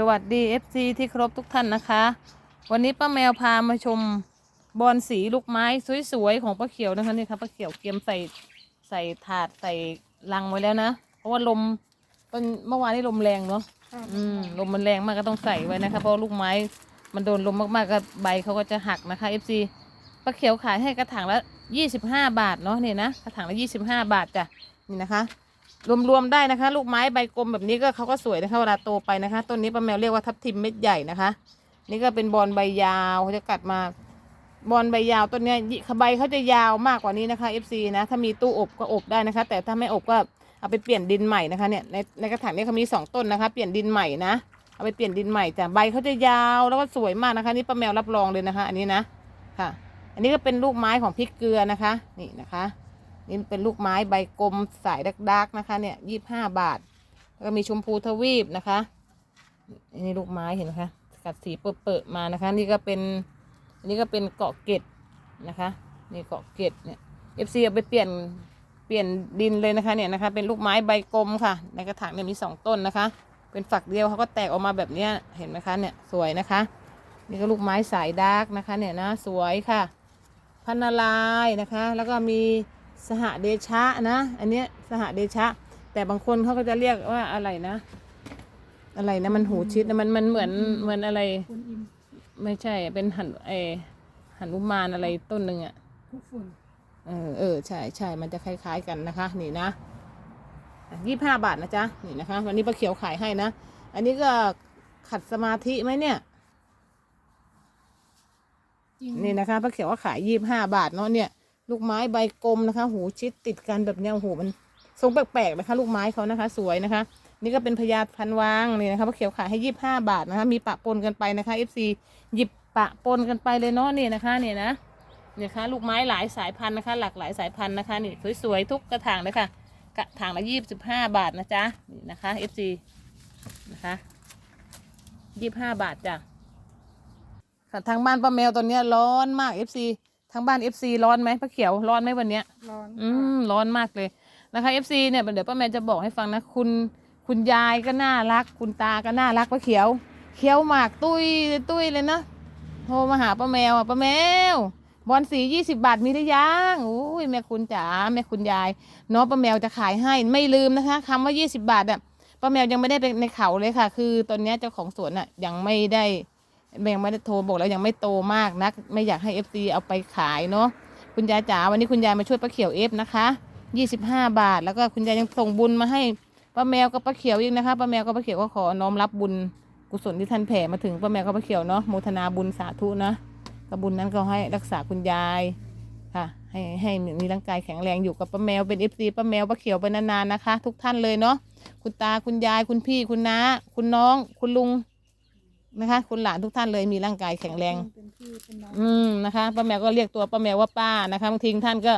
สวัสดี FC ที่เคารพทุกท่านนะคะ วันนี้ป้าแมวพามาชมบอนสีลูกไม้สวยๆของป้าเขียวนะคะนี่ค่ะป้าเขียวเตรียมใส่ใส่ถาดใส่ลังไว้แล้วนะ เพราะว่าลมเป็นเมื่อวานนี้ลมแรงเนาะอืมลมมันแรงมากก็ต้องใส่ไว้นะคะ เพราะลูกไม้มันโดนลมมากๆก็ใบเขาก็จะหักนะคะ FC ป้าเขียวขายให้กระถางละ25 บาทเนาะนี่นะกระถางละ25 บาทจ้ะนี่นะคะ รวมๆได้นะคะ ลูกไม้ใบกลมแบบนี้ก็เขาก็สวยนะคะเวลาโตไปนะคะต้นนี้ป้าแมวเรียกว่าทับทิมเม็ดใหญ่นะคะ นี่ก็เป็นบอลใบยาวเขาจะกัดมาบอลใบยาวต้นนี้ยยิใบเขาจะยาวมากกว่านี้นะคะ FC นะถ้ามีตู้อบก็อบได้นะคะ แต่ถ้าไม่อบก็เอาไปเปลี่ยนดินใหม่นะคะเนี่ยในในกระถางนี้เขามีสองต้นนะคะ เปลี่ยนดินใหม่นะเอาไปเปลี่ยนดินใหม่จ้ะใบเขาจะยาวแล้วก็สวยมากนะคะ นี่ป้าแมวรับรองเลยนะคะ อันนี้นะค่ะ อันนี้ก็เป็นลูกไม้ของพริกเกลือนะคะ นี่นะคะ นี่เป็นลูกไม้ใบกลมสายดักๆนะคะ เนี่ยยี่บห้าบาท แล้วก็มีชมพูทวีปนะคะอันนี้ลูกไม้เห็นไหมคะกัดสีเปิดๆมานะคะ นี่ก็เป็นอันนี้ก็เป็นเกาะเกตนะคะนี่เกาะเกตเนี่ยเอฟซีเอาไปเปลี่ยนเปลี่ยนดินเลยนะคะเนี่ยนะคะ เป็นลูกไม้ใบกลมค่ะ ในกระถางเนี่ยมีสองต้นนะคะ เป็นฝักเดียวเขาก็แตกออกมาแบบนี้เห็นไหมคะเนี่ยสวยนะคะ นี่ก็ลูกไม้สายดาร์กนะคะ เนี่ยนะสวยค่ะ พันนาลายนะคะ แล้วก็มี สหเดชะนะ อันเนี้ยสหเดชะ แต่บางคนเขาก็จะเรียกว่าอะไรนะ อะไรนะมันหูชิดนะมันมันเหมือนเหมือนอะไร คุณอิมไม่ใช่เป็นหันเออหันุมานอะไรต้นหนึ่งอะทุกฝุ่นเออเออใช่ใช่มันจะคล้ายๆกันนะคะ นี่นะยี่ห้าบาทนะจ๊ะ นี่นะคะ วันนี้ป้าเขียวขายให้นะ อันนี้ก็ขัดสมาธิไหมเนี่ย จริงนี่นะคะป้าเขียวว่าขายยี่ห้าบาทเนาะเนี่ย ลูกไม้ใบกลมนะคะ หูชิดติดกันแบบเนี้ยโอ้โหมันทรงแปลกๆนะคะ ลูกไม้เขานะคะ สวยนะคะ นี่ก็เป็นพญาพันวางนี่นะคะป้าเขียวขายให้ยี่บห้าบาทนะคะ มีปะปนกันไปนะคะ FC หยิบปะปนกันไปเลยเนาะนี่นะคะเนี่ยนะเนี่ยคะลูกไม้หลายสายพันธุ์นะคะ หลากหลายสายพันธุ์นะคะนี่สวยๆทุกกระถางเลยค่ะกระถางละยี่สิบห้าบาทนะจ๊ะนี่นะคะ FC นะคะยี่บห้าบาทจ้ะค่ะทางบ้านป้าแมวตอนนี้ร้อนมาก FC ทางบ้าน FC ร้อนไหมป้าเขียวร้อนไหมวันเนี้ย ร้อนอืมร้อนมากเลยนะคะ FC เนี่ยเดี๋ยวป้าแมวจะบอกให้ฟังนะคุณคุณยายก็น่ารัก คุณตาก็น่ารักป้าเขียว เขียวหมากตุ้ยตุ้ยเลยนะโทรมาหาป้าแมวอะป้าแมว บอลสียี่สิบาทมีหรือยังอุ้ยแม่คุณจ๋าแม่คุณยายเนาะป้าแมวจะขายให้ไม่ลืมนะคะคำว่ายี่สิบาทอะป้าแมวยังไม่ได้ไปในเขาเลยค่ะ คือตอนเนี้ยเจ้าของสวนอะยังไม่ได้ ยังไม่ได้โทรบอกแล้วยังไม่โตมากนัก ไม่อยากให้ FC เอาไปขายเนาะคุณยายจ๋าวันนี้คุณยายมาช่วยป้าเขียวเอฟนะคะ25 บาท แล้วก็คุณยายยังส่งบุญมาให้ป้าแมวกับป้าเขียวอีกนะคะป้าแมวกับป้าเขียวก็ขอน้อมรับบุญกุศลที่ท่านแผ่มาถึงป้าแมวกับป้าเขียวเนาะโมทนาบุญสาธุนะกับบุญนั้นก็ให้รักษาคุณยายค่ะให้ให้มีร่างกายแข็งแรงอยู่กับป้าแมวเป็น FC ป้าแมวป้าเขียวไปนานๆนะคะ ทุกท่านเลยเนาะคุณตาคุณยายคุณพี่คุณน้าคุณน้องคุณลุง นะคะ คุณหลานทุกท่านเลยมีร่างกายแข็งแรง เป็นพี่เป็นน้องอืมนะคะป้าแมวก็เรียกตัวป้าแมวว่าป้านะคะบางทีท่านก็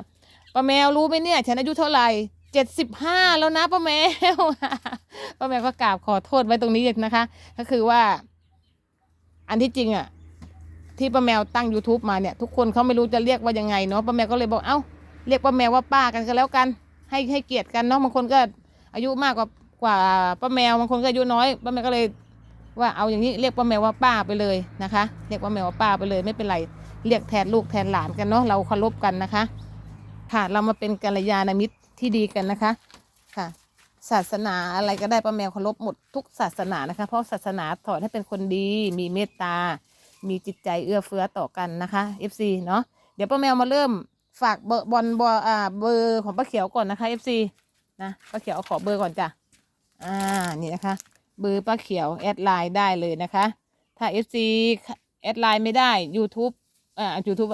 ป้าแมวรู้ไหมเนี่ย ฉันอายุเท่าไหร่เจ็ดสิบห้าแล้วนะป้าแมว ป้าแมวก็กราบขอโทษไว้ตรงนี้นะคะ ก็คือว่า อันที่จริงอะ ที่ป้าแมวตั้ง youtube มาเนี่ย ทุกคนเขาไม่รู้จะเรียกว่ายังไงเนาะป้าแมวก็เลยบอกเอ้าเรียกป้าแมวว่าป้ากันก็แล้วกัน ให้ให้เกียรติกันเนาะบางคนก็อายุมากกว่ากว่าป้าแมวบางคนก็อายุน้อยป้าแมวก็เลย ว่าเอาอย่างนี้เรียกป้าแมวว่าป้าไปเลยนะคะ เรียกป้าแมวว่าป้าไปเลยไม่เป็นไรเรียกแทนลูกแทนหลานกันเนาะเราเคารพกันนะคะ ค่ะเรามาเป็นกัลยาณมิตรที่ดีกันนะคะค่ะ ศาสนาอะไรก็ได้ป้าแมวเคารพหมดทุกศาสนานะคะ เพราะศาสนาสอนให้เป็นคนดี มีเมตตา มีจิตใจเอื้อเฟื้อต่อกันนะคะ FC เนาะเดี๋ยวป้าแมวมาเริ่มฝากเบอร์บอลบออ่าเบอร์ของป้าเขียวก่อนนะคะ FC นะป้าเขียวเอาขอเบอร์ก่อนจ้ะอ่านี่นะคะ เบอร์ป้าเขียวแอดไลน์ได้เลยนะคะ ถ้า FC แอดไลน์ไม่ได้ YouTube อ่า YouTube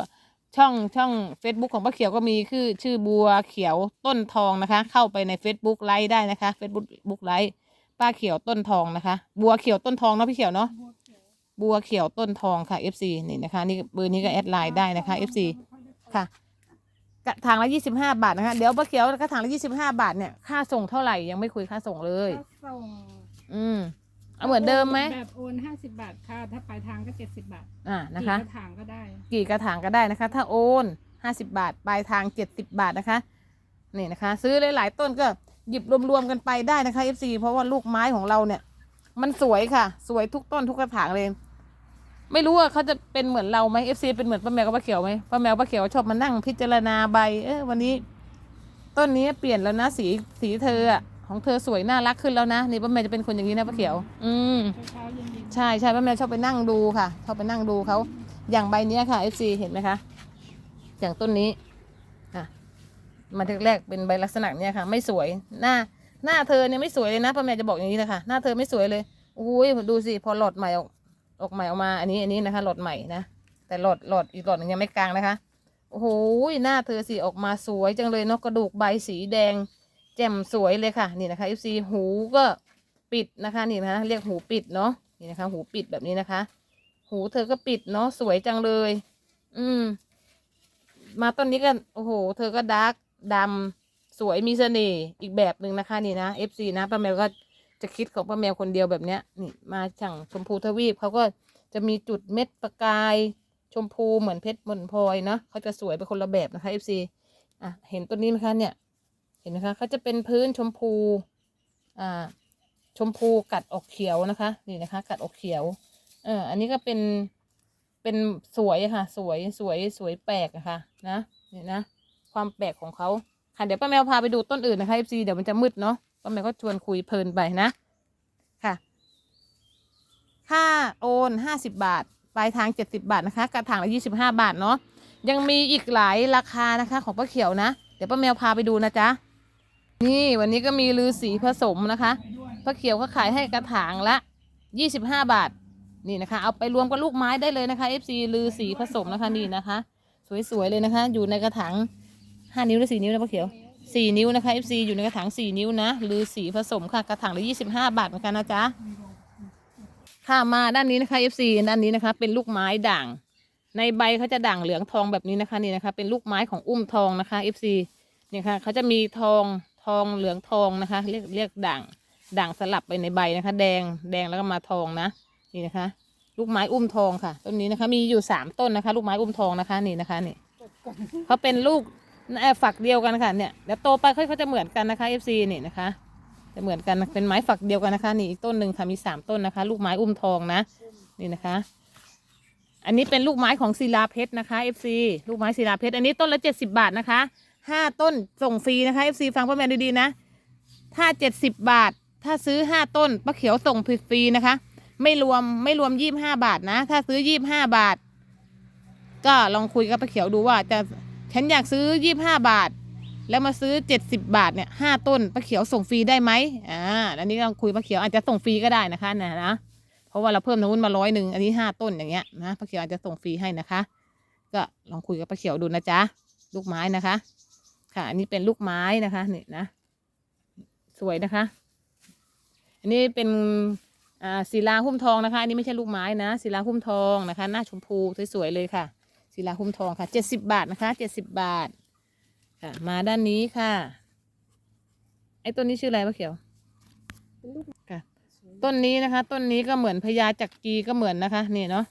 ช่องช่อง Facebook ของป้าเขียวก็มีคือชื่อบัวเขียวต้นทองนะคะ เข้าไปใน Facebook ไลฟ์ได้นะคะ Facebook บุ๊กไลฟ์ป้าเขียวต้นทองนะคะ บัวเขียวต้นทองเนาะพี่เขียวเนาะบัวเขียวต้นทองค่ะ FC นี่นะคะนี่เบอร์นี้ก็แอดไลน์ได้นะคะ FC ค่ะกระถางละยี่สิบห้าบาทนะคะ เดี๋ยวป้าเขียวกระถางละยี่สิบห้าบาทเนี่ยค่าส่งเท่าไหร่ยังไม่คุยค่าส่งเลยถ้าส่ง อืมเอาเหมือนเดิมไหมแบบโอนห้าสิบบาทค่ะ ถ้าปลายทางก็เจ็ดสิบบาทอ่านะคะ กี่กระถางก็ได้ กี่กระถางก็ได้นะคะ ถ้าโอนห้าสิบาท ปลายทางเจ็ดสิบาทนะคะนี่นะคะ ซื้อหลายๆต้นก็หยิบรวมๆกันไปได้นะคะ FC เพราะว่าลูกไม้ของเราเนี่ย มันสวยค่ะ สวยทุกต้นทุกกระถางเลย ไม่รู้ว่าเขาจะเป็นเหมือนเราไหมเอฟซีเป็นเหมือนป้าแมวกับป้าเขียวไหมป้าแมวป้าเขียวชอบมานั่งพิจารณาใบ เออวันนี้ ต้นนี้เปลี่ยนแล้วนะสีสีเธออะ ของเธอสวยน่ารักขึ้นแล้วนะนี่ป้าแมวจะเป็นคนอย่างนี้นะป้าเขียว อืมเช้าๆเย็นใช่ใช่ป้าแมวชอบไปนั่งดูค่ะชอบไปนั่งดูเขาอย่างใบเนี้ยค่ะ FC เห็นไหมคะอย่างต้นนี้อะมาแรกๆเป็นใบลักษณะเนี้ยค่ะ ไม่สวยหน้า หน้าเธอเนี่ยไม่สวยเลยนะป้าแมวจะบอกอย่างนี้นะคะหน้าเธอไม่สวยเลยอุ้ยดูสิพอหลอดใหม่ออกออกใหม่ออกมา อันนี้อันนี้นะคะ หลอดใหม่นะแต่หลอดหลอดอีกหลอดหนึงยังไม่กลางนะคะโอ้โหหน้าเธอสิออกมาสวยจังเลยเนาะกระดูกใบสีแดง แจ่มสวยเลยค่ะ นี่นะคะ FC หูก็ปิดนะคะ นี่นะคะ เรียกหูปิดเนาะ นี่นะคะ หูปิดแบบนี้นะคะ หูเธอก็ปิดเนาะ สวยจังเลย อืม มาต้นนี้ก็ โอ้โห เธอก็ดาร์กดำสวยมีเสน่ห์อีกแบบหนึ่งนะคะ นี่นะ FC นะป้าแมวก็จะคิดของป้าแมวคนเดียวแบบเนี้ย นี่ มาช่างชมพูทวีปเขาก็จะมีจุดเม็ดประกาย ชมพูเหมือนเพชรเหมือนพลอยเนาะเขาจะสวยเป็นคนละแบบนะคะ FC อะ เห็นต้นนี้ไหมคะเนี่ย เห็นไหมคะเขาจะเป็นพื้นชมพูอ่าชมพูกัดออกเขียวนะคะนี่นะคะ กัดออกเขียวเอออันนี้ก็เป็นเป็นสวยค่ะ สวยสวยสวยแปลกอะค่ะนะนี่นะ ความแปลกของเขาค่ะเดี๋ยวป้าแมวพาไปดูต้นอื่นนะคะ FC เดี๋ยวมันจะมืดเนาะป้าแมวก็ชวนคุยเพลินไปนะค่ะ ค่าโอนห้าสิบบาท ปลายทางเจ็ดสิบาทนะคะ กระถางละยี่สิบห้าบาทเนาะยังมีอีกหลายราคานะคะ ของป้าเขียวนะ เดี๋ยวป้าแมวพาไปดูนะจ๊ะ นี่วันนี้ก็มีลือสีผสมนะคะป้าเขียวก็ขายให้กระถางละยี่สิบห้าบาท นี่นะคะ เอาไปรวมกับลูกไม้ได้เลยนะคะ FC ลือสีผสมนะคะนี่นะคะ สวยๆเลยนะคะ อยู่ในกระถางห้านิ้วหรือสี่นิ้วนะป้าเขียวสี่นิ้วนะคะ FC อยู่ในกระถางสี่นิ้วนะลือสีผสมค่ะกระถางละยี่สิบห้าบาทเหมือนกันนะจ๊ะค่ะมาด้านนี้นะคะ FC ด้านนี้นะคะ เป็นลูกไม้ด่าง ในใบเขาจะด่างเหลืองทองแบบนี้นะคะนี่นะคะ เป็นลูกไม้ของอุ้มทองนะคะ FC เนี่ยค่ะเขาจะมีทอง ทองเหลืองทองนะคะ เรียกเรียกด่างด่างสลับไปในใบนะคะ แดงแดงแล้วก็มาทองนะนี่นะคะ ลูกไม้อุ้มทองค่ะต้นนี้นะคะ มีอยู่สามต้นนะคะ ลูกไม้อุ้มทองนะคะนี่นะคะนี่เขาเป็นลูกเอ่อฝักเดียวกันค่ะเนี่ยเดี๋ยวโตไปเขาเขาจะเหมือนกันนะคะ FC นี่นะคะจะเหมือนกันเป็นไม้ฝักเดียวกันนะคะ นี่อีกต้นหนึ่งค่ะมีสามต้นนะคะ ลูกไม้อุ้มทองนะนี่นะคะ อันนี้เป็นลูกไม้ของศิลาเพชรนะคะ FC ลูกไม้ศิลาเพชรอันนี้ต้นละเจ็ดสิบาทนะคะ ห้าต้นส่งฟรีนะคะ FC ฟังป้าแมนดีๆนะ ถ้าเจ็ดสิบบาท ถ้าซื้อห้าต้นป้าเขียวส่งฟรีนะคะ ไม่รวมไม่รวมยี่บห้าบาทนะ ถ้าซื้อยี่บห้าบาท ก็ลองคุยกับป้าเขียวดูว่าจะฉันอยากซื้อยี่บห้าบาท แล้วมาซื้อเจ็ดสิบบาทเนี่ยห้าต้นป้าเขียวส่งฟรีได้ไหมอ่าอันนี้ลองคุยป้าเขียวอาจจะส่งฟรีก็ได้นะคะนะนะเพราะว่าเราเพิ่มทางนู้นมาร้อยหนึ่งอันนี้ห้าต้นอย่างเงี้ยนะป้าเขียวอาจจะส่งฟรีให้นะคะ ก็ลองคุยกับป้าเขียวดูนะจ๊ะลูกไม้นะคะ ค่ะอันนี้เป็นลูกไม้นะคะนี่นะ สวยนะคะ อันนี้เป็นอ่าศิลาหุ้มทองนะคะ อันนี้ไม่ใช่ลูกไม้นะศิลาหุ้มทองนะคะ หน้าชมพูสวยๆเลยค่ะศิลาหุ้มทองค่ะเจ็ดสิบบาทนะคะเจ็ดสิบบาท ค่ะ มาด้านนี้ค่ะ ไอ้ต้นนี้ชื่ออะไรป้าเขียวค่ะ ต้นนี้นะคะ ต้นนี้ก็เหมือนพญาจักรีก็เหมือนนะคะ นี่เนาะ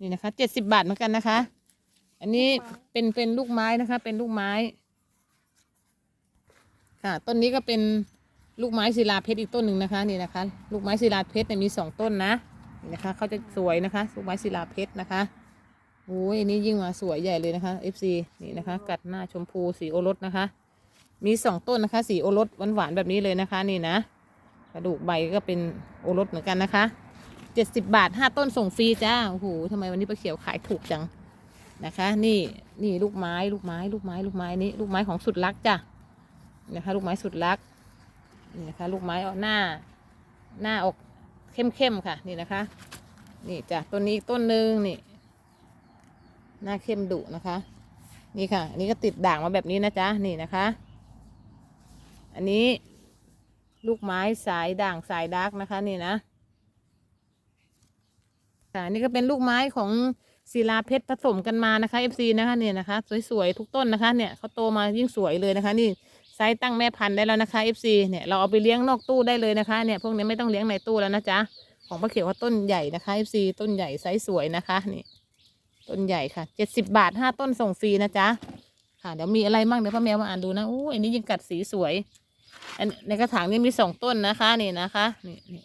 นี่นะคะเจ็ดสิบาทเหมือนกันนะคะ อันนี้เป็นเป็นลูกไม้นะคะ เป็นลูกไม้ ค่ะต้นนี้ก็เป็นลูกไม้ศิลาเพชรอีกต้นหนึ่งนะคะนี่นะคะ ลูกไม้ศิลาเพชรเนี่ยมีสองต้นนะนี่นะคะเขาจะสวยนะคะ ลูกไม้ศิลาเพชรนะคะโอ้ยอันนี้ยิ่งมาสวยใหญ่เลยนะคะ FC นี่นะคะ กัดหน้าชมพูสีโอรสนะคะ มีสองต้นนะคะ สีโอรสหวานๆแบบนี้เลยนะคะ นี่นะ กระดูกใบก็เป็นโอรสเหมือนกันนะคะเจ็ดสิบบาทห้าต้นส่งฟรีจ้าโอ้โหทำไมวันนี้ป้าเขียวขายถูกจังนะคะ นี่นี่ลูกไม้ลูกไม้ ลูกไม้ลูกไม้นี้ลูกไม้ของสุดรักจ้ะ นะคะ ลูกไม้สุดรักนี่นะคะ ลูกไม้ออกหน้า หน้าออกเข้มๆค่ะ นี่นะคะ นี่จ้ะต้นนี้ต้นหนึ่งนี่ หน้าเข้มดุนะคะ นี่ค่ะอันนี้ก็ติดด่างมาแบบนี้นะจ๊ะนี่นะคะ อันนี้ลูกไม้สายด่างสายดาร์กนะคะ นี่นะค่ะนี่ก็เป็นลูกไม้ของศิลาเพชรผสมกันมานะคะ FC นะคะเนี่ยนะคะ สวยๆทุกต้นนะคะ เนี่ยเขาโตมายิ่งสวยเลยนะคะ นี่ ไซส์ตั้งแม่พันธุ์ได้แล้วนะคะ FC เนี่ยเราเอาไปเลี้ยงนอกตู้ได้เลยนะคะเนี่ยพวกนี้ไม่ต้องเลี้ยงในตู้แล้วนะจ๊ะของป้าเขียวว่าต้นใหญ่นะคะ FC ต้นใหญ่ไซส์สวยนะคะนี่ต้นใหญ่ค่ะเจ็ดสิบบาทห้าต้นส่งฟรีนะจ๊ะค่ะเดี๋ยวมีอะไรบ้างเดี๋ยวป้าแมวมาอ่านดูนะอู้อันนี้ยิ่งกัดสีสวยอันในกระถางนี้มีสองต้นนะคะนี่นะคะนี่นี่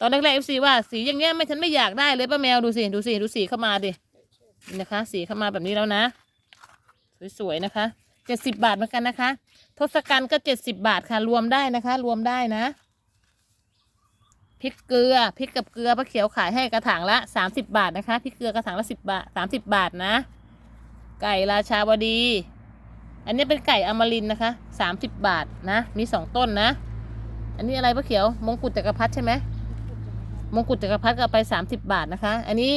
ตอนแรกๆเอซว่าสีอย่างเงี้ยไม่ฉันไม่อยากได้เลยป้าแมวดูสิดูสิดูสีเข้ามาดินี่นะคะ สีเข้ามาแบบนี้แล้วนะ สวยๆนะคะเจ็ดสิบบาทเหมือนกันนะคะ ทศกัณฐ์ก็เจ็ดสิบบาทค่ะ รวมได้นะคะ รวมได้นะพริกเกลือพริกกับเกลือป้าเขียวขายให้กระถางละสามสิบบาทนะคะพริกเกลือกระถางละสิบบาทสามสิบบาทนะ ไก่ราชาวดี อันนี้เป็นไก่อมรินนะคะสามสิบบาทนะ มีสองต้นนะ อันนี้อะไรป้าเขียวมงกุฎจักรพรรดิใช่ไหมมงกุฎจักรพรรดิก็ไปสามสิบบาทนะคะ อันนี้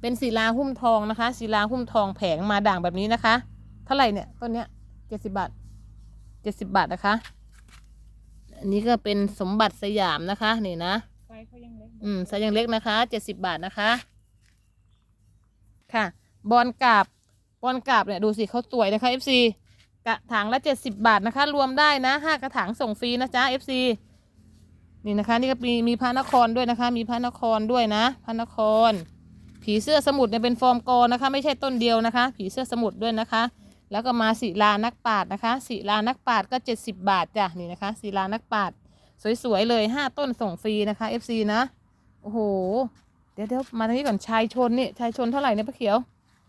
เป็นศิลาหุ้มทองนะคะศิลาหุ้มทองแผงมาด่างแบบนี้นะคะ เท่าไหร่เนี่ยต้นเนี้ยเจ็ดสิบาท เจ็ดสิบาทนะคะ อันนี้ก็เป็นสมบัติสยามนะคะนี่นะไซส์เขายังเล็กอืมไซส์ยังเล็กนะคะเจ็ดสิบาทนะคะ ค่ะ บอลกาบบอลกาบเนี่ยดูสิเขาสวยนะคะ FC กระถางละเจ็ดสิบาทนะคะ รวมได้นะห้ากระถางส่งฟรีนะจ๊ะ FC นี่นะคะ นี่ก็มีมีพระนครด้วยนะคะ มีพระนครด้วยนะพระนคร ผีเสื้อสมุทรเนี่ยเป็นฟอร์มกอนะคะ ไม่ใช่ต้นเดียวนะคะ ผีเสื้อสมุทรด้วยนะคะ แล้วก็มาศิลานักปราชญ์นะคะศิลานักปราชญ์ก็เจ็ดสิบบาทจ้ะนี่นะคะศิลานักปราชญ์สวยๆเลยห้าต้นส่งฟรีนะคะ FC นะโอ้โห เดี๋ยวเดี๋ยวมาทางนี้ก่อนชายชนนี่ชายชนเท่าไหร่เนี่ยป้าเขียว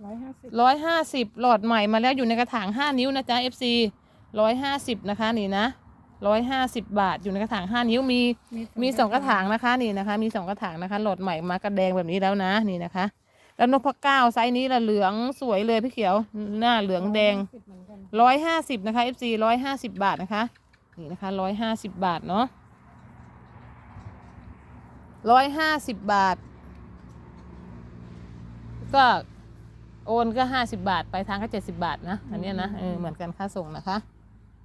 ร้อยห้าสิบร้อยห้าสิบหลอดใหม่มาแล้วอยู่ในกระถางห้านิ้วนะจ๊ะ FC ร้อยห้าสิบนะคะนี่นะร้อยห้าสิบบาทอยู่ในกระถางห้านิ้วมีมีสองกระถางนะคะนี่นะคะ มีสองกระถางนะคะ หลอดใหม่มากระแดงแบบนี้แล้วนะนี่นะคะ แล้วนพเก้าไซส์นี้ละเหลืองสวยเลยพี่เขียว หน้าเหลืองแดงร้อยห้าสิบนะคะ FC ร้อยห้าสิบบาทนะคะนี่นะคะร้อยห้าสิบบาทเนาะร้อยห้าสิบบาท ก็โอนก็ห้าสิบาท ไปทางก็เจ็ดสิบาทนะอันนี้นะเออเหมือนกันค่าส่งนะคะ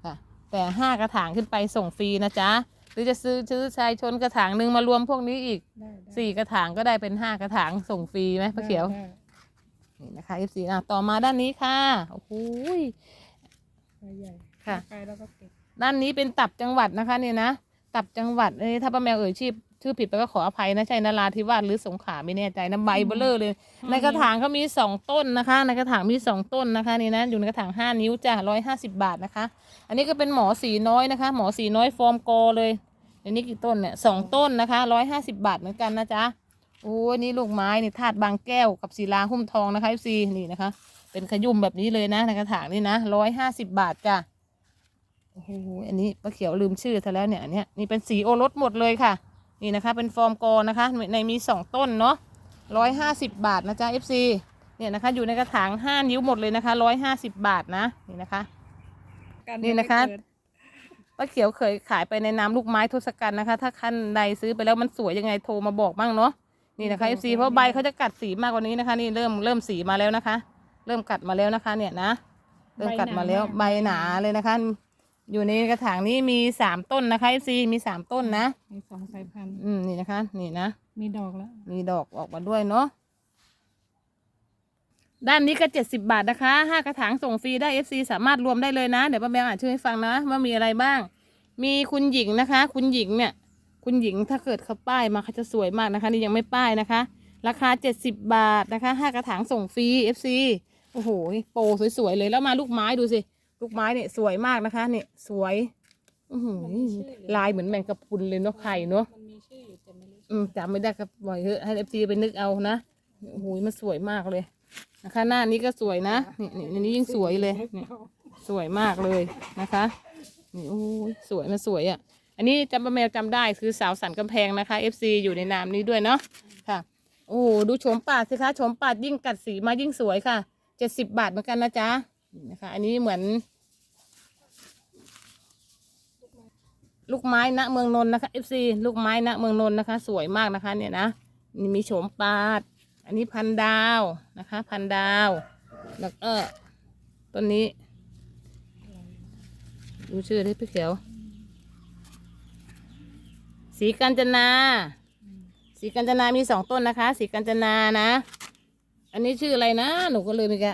ค่ะแต่ห้ากระถางขึ้นไปส่งฟรีนะจ๊ะ หรือจะซื้อซื้อชายชนกระถางหนึ่งมารวมพวกนี้อีกได้ได้สี่กระถางก็ได้เป็นห้ากระถางส่งฟรีไหมป้าเขียว ได้นี่นะคะ F4 อะต่อมาด้านนี้ค่ะโอ้โหย ได้ใหญ่ค่ะ ไปแล้วก็เก็บด้านนี้เป็นตับจังหวัดนะคะเนี่ยนะ ตับจังหวัดเอ้ยถ้าป้าแมวเอ่ยชื่อ ชื่อผิดไปก็ขออภัยนะใช่นาราธิวาสหรือสงขลาไม่แน่ใจนะใบเบลเลอร์เลย ในกระถางเขามีสองต้นนะคะ ในกระถางมีสองต้นนะคะนี่นะอยู่ในกระถางห้านิ้วจ้ะร้อยห้าสิบาทนะคะ อันนี้ก็เป็นหมอสีน้อยนะคะ หมอสีน้อยฟอร์มโกเลยอันนี้กี่ต้นเนี่ยสองต้นนะคะร้อยห้าสิบาทเหมือนกันนะจ๊ะโอ้ยนี่ลูกไม้นี่ธาตุบางแก้วกับศิลาหุ้มทองนะคะซีนี่นะคะ เป็นขยุ่มแบบนี้เลยนะในกระถางนี่นะร้อยห้าสิบาทจ้ะโอ้โหอันนี้ป้าเขียวลืมชื่อซะแล้วเนี่ยอันเนี้ยนี่เป็นสีโอรสหมดเลยค่ะ นี่นะคะเป็นฟอร์มกอนะคะในมีสองต้นเนาะร้อยห้าสิบบาทนะจ๊ะ FC เนี่ยนะคะอยู่ในกระถางห้านิ้วหมดเลยนะคะร้อยห้าสิบบาทนะนี่นะคะกันี่นะคะยังไม่เกิดป้าเขียวเคยขายไปในน้ำลูกไม้ทศกัณฐ์นะคะ ถ้าคันใดซื้อไปแล้วมันสวยยังไงโทรมาบอกบ้างเนาะนี่นะคะ FC เพราะใบเขาจะกัดสีมากกว่านี้นะคะ นี่เริ่มเริ่มสีมาแล้วนะคะ เริ่มกัดมาแล้วนะคะ เนี่ยนะเริ่มกัดมาแล้วใบหนาเลยนะคะ อยู่ในกระถางนี้มีสามต้นนะคะ FC มีสามต้นนะ มีสองสายพันธุ์ อืมนี่นะคะ นี่นะ มีดอกแล้ว มีดอกออกมาด้วยเนาะ ด้านนี้ก็เจ็ดสิบาทนะคะห้ากระถางส่งฟรีได้ FC สามารถรวมได้เลยนะ เดี๋ยวป้าแมวอ่านชื่อให้ฟังนะ ว่ามีอะไรบ้าง มีคุณหญิงนะคะ คุณหญิงเนี่ย คุณหญิงถ้าเกิดเขาป้ายมาเขาจะสวยมากนะคะ นี่ยังไม่ป้ายนะคะ ราคาเจ็ดสิบบาทนะคะห้ากระถางส่งฟรี FC โอ้โหโปรสวยๆเลยแล้วมาลูกไม้ดูสิ ลูกไม้เนี่ยสวยมากนะคะ เนี่ยสวยอือหือลายเหมือนแมงกะพรุนเลยเนาะไข่เนาะมันมีชื่ออยู่แต่ไม่รู้อืมจำไม่ได้ครับบ่อยเถอะให้เอฟซีไปนึกเอานะโอ้โหมันสวยมากเลยนะคะ หน้านี้ก็สวยนะนี่นี่อันนี้ยิ่งสวยเลยนี่สวยมากเลยนะคะนี่โอ้ยสวยมันสวยอะ อันนี้จำป้าแมวจำได้คือสาวสันกำแพงนะคะเอฟซีอยู่ในนามนี้ด้วยเนาะค่ะ โอ้ดูโฉมปาดสิคะโฉมปาดยิ่งกัดสีมายิ่งสวยค่ะเจ็ดสิบบาทเหมือนกันนะจ๊ะนะคะ อันนี้เหมือน ลูกไม้ณเมืองนนท์นะคะ FC ลูกไม้ณเมืองนนท์นะคะ สวยมากนะคะ เนี่ยนะนี่มีโฉมปาด อันนี้พันดาวนะคะ พันดาว แล้วก็ต้นนี้ ดูชื่อที่พี่เขียว สีกัญจนา สีกัญจนามีสองต้นนะคะ สีกัญจนานะ อันนี้ชื่ออะไรนะ หนูก็ลืมอีก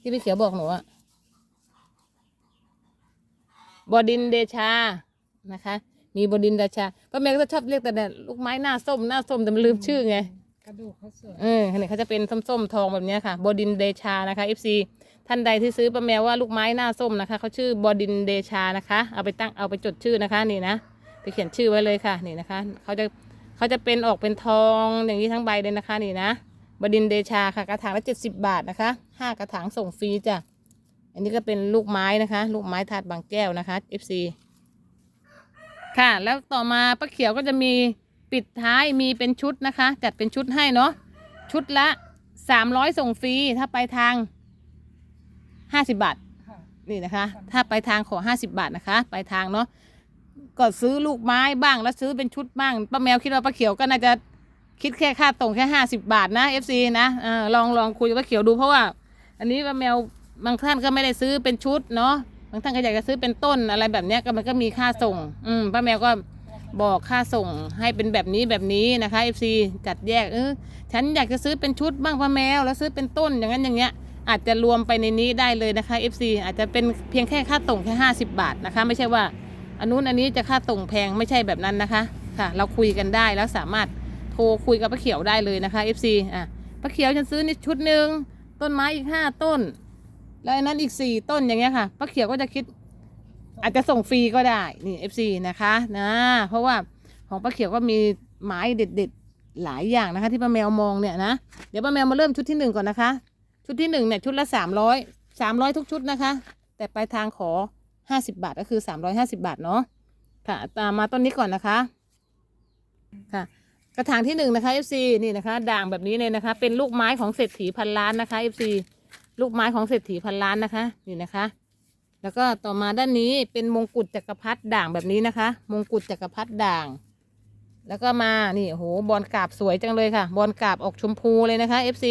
ที่พี่เขียวบอกหนูอะบดินเดชา นะคะ มีบดินทร์เดชาป้าแมวก็ชอบเรียกแต่เนี่ยลูกไม้หน้าส้มหน้าส้มแต่มันลืมชื่อไงกระดูกเขาสวยเออเนี่ยเขาจะเป็นส้มๆทองแบบเนี้ยค่ะ บดินทร์เดชานะคะ FC ท่านใดที่ซื้อป้าแมวว่าลูกไม้หน้าส้มนะคะเขาชื่อบดินทร์เดชานะคะ เอาไปตั้งเอาไปจดชื่อนะคะนี่นะไปเขียนชื่อไว้เลยค่ะนี่นะคะเขาจะเขเขาจะเป็นออกเป็นทองอย่างนี้ทั้งใบเลยนะคะนี่นะบดินทร์เดชาค่ะกระถางละเจ็ดสิบบาทนะคะห้ากระถางส่งฟรีจ้ะอันนี้ก็เป็นลูกไม้นะคะ ลูกไม้ถาดบางแก้วนะคะ FC ค่ะ แล้วต่อมาป้าเขียวก็จะมีปิดท้ายมีเป็นชุดนะคะ จัดเป็นชุดให้เนาะชุดละสามร้อยส่งฟรีถ้าไปทางห้าสิบบาทค่ะนี่นะคะ ถ้าไปทางขอห้าสิบาทนะคะ ไปทางเนาะก็ซื้อลูกไม้บ้างแล้วซื้อเป็นชุดบ้างป้าแมวคิดว่าป้าเขียวก็น่าจะคิดแค่ค่าส่งแค่ห้าสิบาทนะ FC นะเออลองลองคุยกับป้าเขียวดูเพราะว่า อันนี้ป้าแมวบางท่านก็ไม่ได้ซื้อเป็นชุดเนาะ บางท่านก็อยากจะซื้อเป็นต้นอะไรแบบเนี้ยก็มันก็มีค่าส่ง อืมป้าแมวก็บอกค่าส่งให้เป็นแบบนี้แบบนี้นะคะ FC จัดแยกเออฉันอยากจะซื้อเป็นชุดบ้างป้าแมว แล้วซื้อเป็นต้นอย่างนั้นอย่างเงี้ย อาจจะรวมไปในนี้ได้เลยนะคะ FC อาจจะเป็นเพียงแค่ค่าส่งแค่ 50 บาทนะคะ ไม่ใช่ว่าอันนู้นอันนี้จะค่าส่งแพงไม่ใช่แบบนั้นนะคะ ค่ะ เราคุยกันได้แล้วสามารถโทรคุยกับป้าเขียวได้เลยนะคะ FC อะป้าเขียวฉันซื้อนี่ชุดหนึ่งต้นไม้อีกห้าต้น แล้วอันนั้นอีกสี่ต้นอย่างเงี้ยค่ะป้าเขียวก็จะคิด อาจจะส่งฟรีก็ได้นี่ FC นะคะนะเพราะว่าของป้าเขียวก็มีไม้เด็ดๆหลายอย่างนะคะ ที่ป้าแมวมองเนี่ยนะเดี๋ยวป้าแมวมาเริ่มชุดที่หนึ่งก่อนนะคะ ชุดที่หนึ่งเนี่ยชุดละสามร้อยสามร้อยทุกชุดนะคะ แต่ปลายทางขอห้าสิบาทก็คือสามร้อยห้าสิบาทเนาะค่ะตามมาต้นนี้ก่อนนะคะค่ะกระถางที่หนึ่งนะคะ FC นี่นะคะ ด่างแบบนี้เลยนะคะ เป็นลูกไม้ของเศรษฐีพันล้านนะคะ FC ลูกไม้ของเศรษฐีพันล้านนะคะ นี่นะคะ แล้วก็ต่อมาด้านนี้เป็นมงกุฎจักรพรรดิด่างแบบนี้นะคะ มงกุฎจักรพรรดิด่าง แล้วก็มา นี่โห บอลกาบสวยจังเลยค่ะ บอลกาบออกชมพูเลยนะคะ FC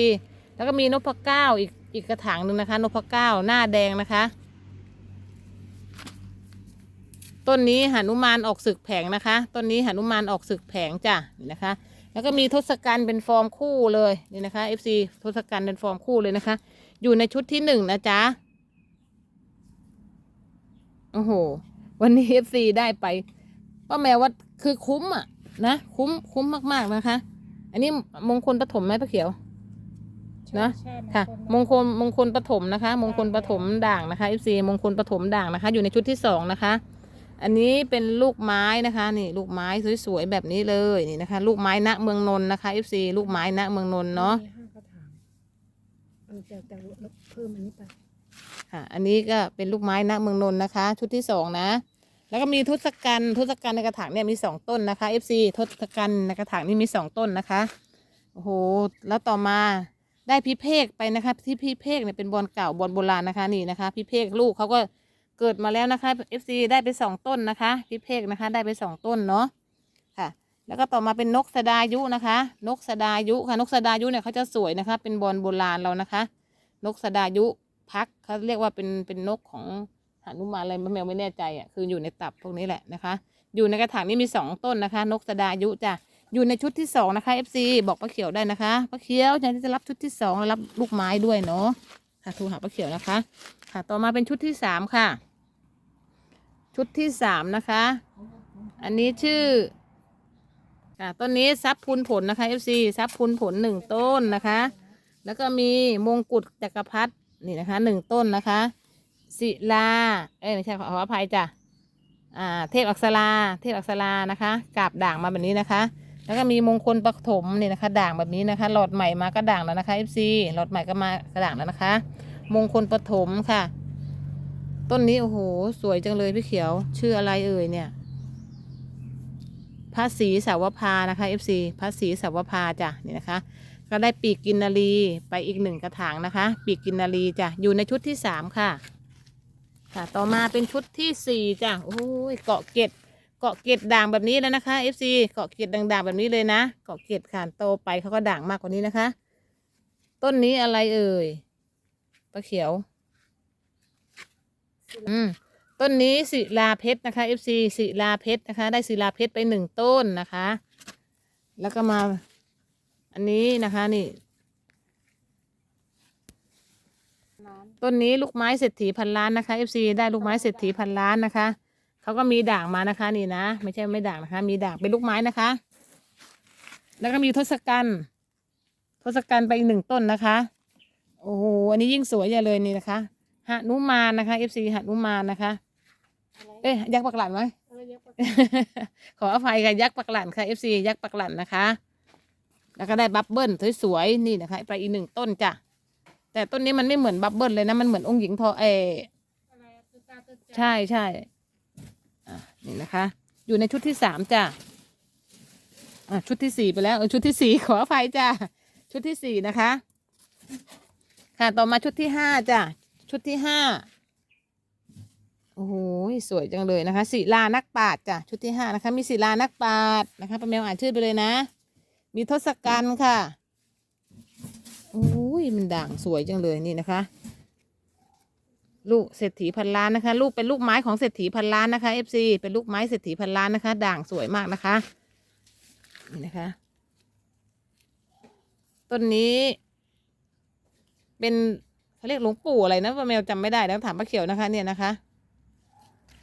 แล้วก็มีนพเก้าอีกอีกกระถางหนึ่งนะคะ นพเก้าหน้าแดงนะคะ ต้นนี้หนุมานออกศึกแผงนะคะ ต้นนี้หนุมานออกศึกแผงจ้ะ นี่นะคะ แล้วก็มีทศกัณฐ์เป็นฟอร์มคู่เลย นี่นะคะ FC ทศกัณฐ์เป็นฟอร์มคู่เลยนะคะ อยู่ในชุดที่หนึ่งนะจ๊ะ โอ้โห วันนี้ FC ได้ไปป้าแมวว่าคือคุ้มอะ นะ คุ้มคุ้มมาก ๆ นะคะ อันนี้มงคลปฐมไหมป้าเขียว นะใช่ค่ะ มงคลมงคลปฐมนะคะ มงคลปฐมด่างนะคะ FC มงคลปฐมด่างนะคะ อยู่ในชุดที่สองนะคะ อันนี้เป็นลูกไม้นะคะ นี่ ลูกไม้สวยๆแบบนี้เลยนี่นะคะ ลูกไม้ณเมืองนนท์นะคะ FC ลูกไม้ณเมืองนนท์เนาะ มีห้ากระถาจะจะลดเพิ่มอันนี้ไปค่ะอันนี้ก็เป็นลูกไม้ณเมืองนนท์นะคะ ชุดที่สองนะ แล้วก็มีทศกัณฐ์ทศกัณฐ์ในกระถางเนี่ยมีสองต้นนะคะ FC ทศกัณฐ์ในกระถางนี่มีสองต้นนะคะโอ้โหแล้วต่อมาได้พิเภกไปนะคะ ที่พิเภกเนี่ยเป็นบอลเก่าบอลโบราณนะคะนี่นะคะ พิเภกลูกเขาก็เกิดมาแล้วนะคะ FC ได้ไปสองต้นนะคะ พิเภกนะคะ ได้ไปสองต้นเนาะ แล้วก็ต่อมาเป็นนกสดายุนะคะ นกสดายุค่ะ นกสดายุเนี่ยเขาจะสวยนะคะ เป็นบอลโบราณเรานะคะ นกสดายุพักเขาเรียกว่าเป็นเป็นนกของหานุมานอะไรแมวไม่แน่ใจอะคืออยู่ในตับพวกนี้แหละนะคะ อยู่ในกระถางนี้มีสองต้นนะคะ นกสดายุจ้ะอยู่ในชุดที่สองนะคะ FC บอกป้าเขียวได้นะคะป้าเขียวอยากจะรับชุดที่สองแล้วรับลูกไม้ด้วยเนาะค่ะโทรหาป้าเขียวนะคะ ค่ะ ต่อมาเป็นชุดที่สามค่ะ ชุดที่สามนะคะ อันนี้ชื่อ ค่ะต้นนี้ซับพูนผลนะคะ FC ซับพูนผลหนึ่งต้นนะคะ แล้วก็มีมงกุฎจักรพรรดินี่นะคะหนึ่งต้นนะคะศิลาเอ้ยไม่ใช่ขอขออภัยจ้ะอ่าเทพอักษราเทพอักษรานะคะกาบด่างมาแบบนี้นะคะ แล้วก็มีมงคลปฐมนี่นะคะ ด่างแบบนี้นะคะ หลอดใหม่มาก็ด่างแล้วนะคะ FC หลอดใหม่ก็มากระด่างแล้วนะคะ มงคลปฐมค่ะ ต้นนี้โอ้โหสวยจังเลยพี่เขียว ชื่ออะไรเอ่ยเนี่ย พระศรีสาวพานะคะ FC พระศรีสาวพาจ้ะนี่นะคะ ก็ได้ปีกกินนารีไปอีกหนึ่งกระถางนะคะ ปีกกินนารีจ้ะอยู่ในชุดที่สามค่ะ ค่ะ ต่อมาเป็นชุดที่สี่จ้ะโอ้ยเกาะเกล็ดเกาะเกล็ดด่างแบบนี้แล้วนะคะ FC เกาะเกล็ดด่างๆแบบนี้เลยนะเกาะเกล็ดขานโตไปเขาก็ด่างมากกว่านี้นะคะ ต้นนี้อะไรเอ่ยปลาเขียว อืม ต้นนี้ศิลาเพชรนะคะ FC ศิลาเพชรนะคะ ได้ศิลาเพชรไปหนึ่งต้นนะคะ แล้วก็มาอันนี้นะคะนี่ ต้นนี้ลูกไม้เศรษฐีพันล้านนะคะ FC ได้ลูกไม้เศรษฐีพันล้านนะคะเขาก็มีด่างมานะคะนี่นะ ไม่ใช่ไม่ด่างนะคะ มีด่างเป็นลูกไม้นะคะ แล้วก็มีทศกัณฐ์ทศกัณฐ์ไปอีกหนึ่งต้นนะคะ โอ้โหอันนี้ยิ่งสวยใหญ่เลยนี่นะคะหนุมานนะคะ FC หนุมานนะคะ เอ๊ะยักษ์ปักหลันไหมอะไรยักษ์ปะขออภัยค่ะยักษ์ปักหลันค่ะ FC ยักษ์ปักหลันนะคะ แล้วก็ได้บับเบิ้ลสวยๆนี่นะคะไปอีกหนึ่งต้นจ้ะแต่ต้นนี้มันไม่เหมือนบับเบิ้ลเลยนะมันเหมือนองค์หญิงทอเอออะไรอะตุ๊กตาตุ๊กตาใช่ใช่อะนี่นะคะ อยู่ในชุดที่สามจ้ะอะชุดที่สี่ไปแล้วเออชุดที่สี่ขออภัยจ้ะชุดที่สี่นะคะ ค่ะต่อมาชุดที่ห้าจ้ะชุดที่ห้าโอ้โหสวยจังเลยนะคะศิลานักปราชญ์จ้ะชุดที่ห้านะคะ มีศิลานักปราชญ์นะคะป้าแมวอ่านชื่อไปเลยนะ มีทศกัณฐ์ค่ะโอ้ยมันด่างสวยจังเลยนี่นะคะ ลูกเศรษฐีพันล้านนะคะ ลูกเป็นลูกไม้ของเศรษฐีพันล้านนะคะ FC เป็นลูกไม้เศรษฐีพันล้านนะคะ ด่างสวยมากนะคะนี่นะคะ ต้นนี้ เป็นเขาเรียกหลวงปู่อะไรนะป้าแมวจำไม่ได้แล้วถามป้าเขียวนะคะ เนี่ยนะคะ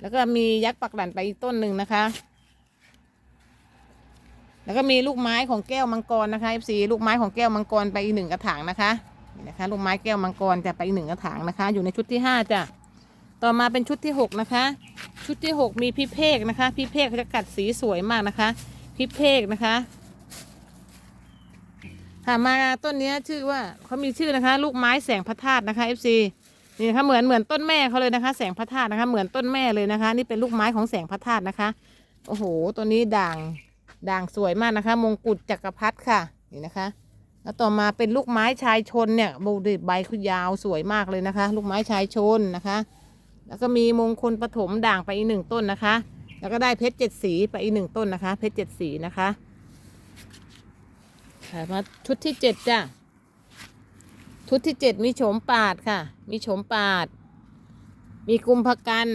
แล้วก็มียักษ์ปักหลันไปอีกต้นหนึ่งนะคะ แล้วก็มีลูกไม้ของแก้วมังกรนะคะ FC ลูกไม้ของแก้วมังกรไปอีกหนึ่งกระถางนะคะนี่นะคะ ลูกไม้แก้วมังกรจะไปอีกหนึ่งกระถางนะคะ อยู่ในชุดที่ห้าจ้ะต่อมาเป็นชุดที่หกนะคะ ชุดที่หกมีพี่เพกนะคะพี่เพกเขาจะกัดสีสวยมากนะคะพี่เพกนะคะค่ะมาต้นนี้ชื่อว่าเขามีชื่อนะคะ ลูกไม้แสงพระธาตุนะคะ FC นี่นะคะเหมือนเหมือนต้นแม่เขาเลยนะคะ แสงพระธาตุนะคะ เหมือนต้นแม่เลยนะคะ นี่เป็นลูกไม้ของแสงพระธาตุนะคะ โอ้โหตัวนี้ด่างด่างสวยมากนะคะ มงกุฎจักรพรรดิค่ะนี่นะคะ แล้วต่อมาเป็นลูกไม้ชายชนเนี่ยโบดิใบคือยาวสวยมากเลยนะคะ ลูกไม้ชายชนนะคะ แล้วก็มีมงคลปฐมด่างไปอีกหนึ่งต้นนะคะ แล้วก็ได้เพชรเจ็ดสีไปอีกหนึ่งต้นนะคะ เพชรเจ็ดสีนะคะมาชุดที่เจ็ดจ้ะ ชุดที่เจ็ดมีโฉมปาดค่ะ มีโฉมปาด มีกุมภกัน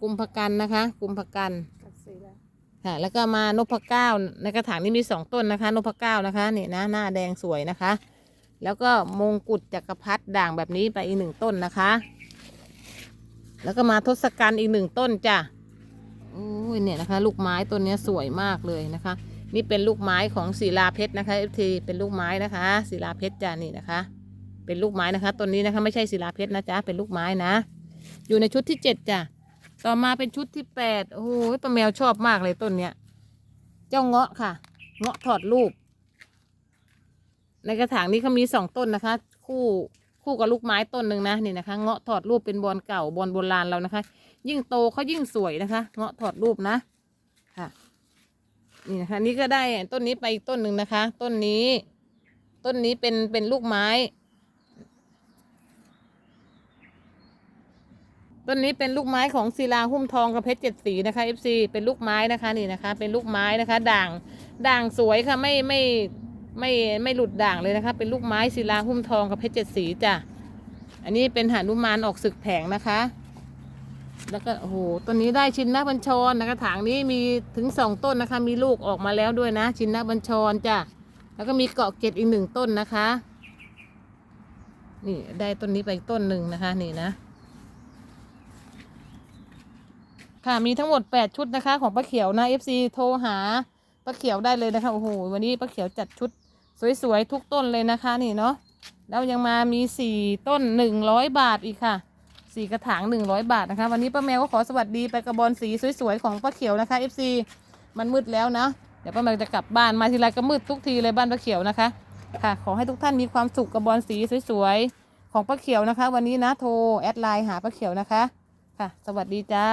กุมภกันนะคะ กุมภกันกัดสีแล้วค่ะ แล้วก็มานพเก้าในกระถางนี้มีสองต้นนะคะ นพเก้านะคะนี่นะหน้าแดงสวยนะคะ แล้วก็มงกุฎจักรพรรดิด่างแบบนี้ไปอีกหนึ่งต้นนะคะ แล้วก็มาทศกัณฐ์อีกหนึ่งต้นจ้ะโอ้ยเนี่ยนะคะ ลูกไม้ต้นเนี้ยสวยมากเลยนะคะ นี่เป็นลูกไม้ของศิลาเพชรนะคะเอฟทีเป็นลูกไม้นะคะศิลาเพชรจ้ะนี่นะคะ เป็นลูกไม้นะคะต้นนี้นะคะไม่ใช่ศิลาเพชรนะจ๊ะเป็นลูกไม้นะ อยู่ในชุดที่เจ็ดจ้ะต่อมาเป็นชุดที่แปดโอ้โหป้าแมวชอบมากเลยต้นเนี้ย เจ้าเงาะค่ะ เงาะถอดรูป ในกระถางนี้เขามีสองต้นนะคะ คู่คู่กับลูกไม้ต้นหนึ่งนะนี่นะคะ เงาะถอดรูปเป็นบอลเก่าบอลโบราณเรานะคะ ยิ่งโตเขายิ่งสวยนะคะ เงาะถอดรูปนะค่ะ นี่นะคะ นี่ก็ได้ต้นนี้ไปอีกต้นหนึ่งนะคะ ต้นนี้ ต้นนี้เป็นเป็นลูกไม้ ต้นนี้เป็นลูกไม้ของศิลาหุ้มทองกับเพชรเจ็ดสีนะคะ FC เป็นลูกไม้นะคะนี่นะคะ เป็นลูกไม้นะคะ ด่างด่างสวยค่ะไม่ไม่ไม่ไม่หลุดด่างเลยนะคะ เป็นลูกไม้ศิลาหุ้มทองกับเพชรเจ็ดสีจ้ะอันนี้เป็นหานุมานออกศึกแผงนะคะ แล้วก็โอ้โหต้นนี้ได้ชินนาบัญชรนะกระถางนี้มีถึงสองต้นนะคะ มีลูกออกมาแล้วด้วยนะ ชินนาบัญชรจ้ะแล้วก็มีเกาะเกตอีกหนึ่งต้นนะคะ นี่ได้ต้นนี้ไปอีกต้นหนึ่งนะคะ นี่นะ ค่ะมีทั้งหมด 8 ชุดนะคะ ของป้าเขียวนะ FC โทรหาป้าเขียวได้เลยนะคะโอ้โหวันนี้ป้าเขียวจัดชุดสวยๆทุกต้นเลยนะคะนี่เนาะแล้วยังมามี 4 ต้น 100 บาทอีกค่ะ 4 กระถาง 100 บาทนะคะ วันนี้ป้าแมวก็ขอสวัสดีไปกระบอลสีสวยๆของป้าเขียวนะคะ FC มันมืดแล้วนะเดี๋ยวป้าแมวจะกลับบ้านมาทีไรก็มืดทุกทีเลยบ้านป้าเขียวนะคะค่ะ ขอให้ทุกท่านมีความสุขกระบอลสีสวยๆของป้าเขียวนะคะ วันนี้นะโทรแอดไลน์หาป้าเขียวนะคะ ค่ะ สวัสดีจ้า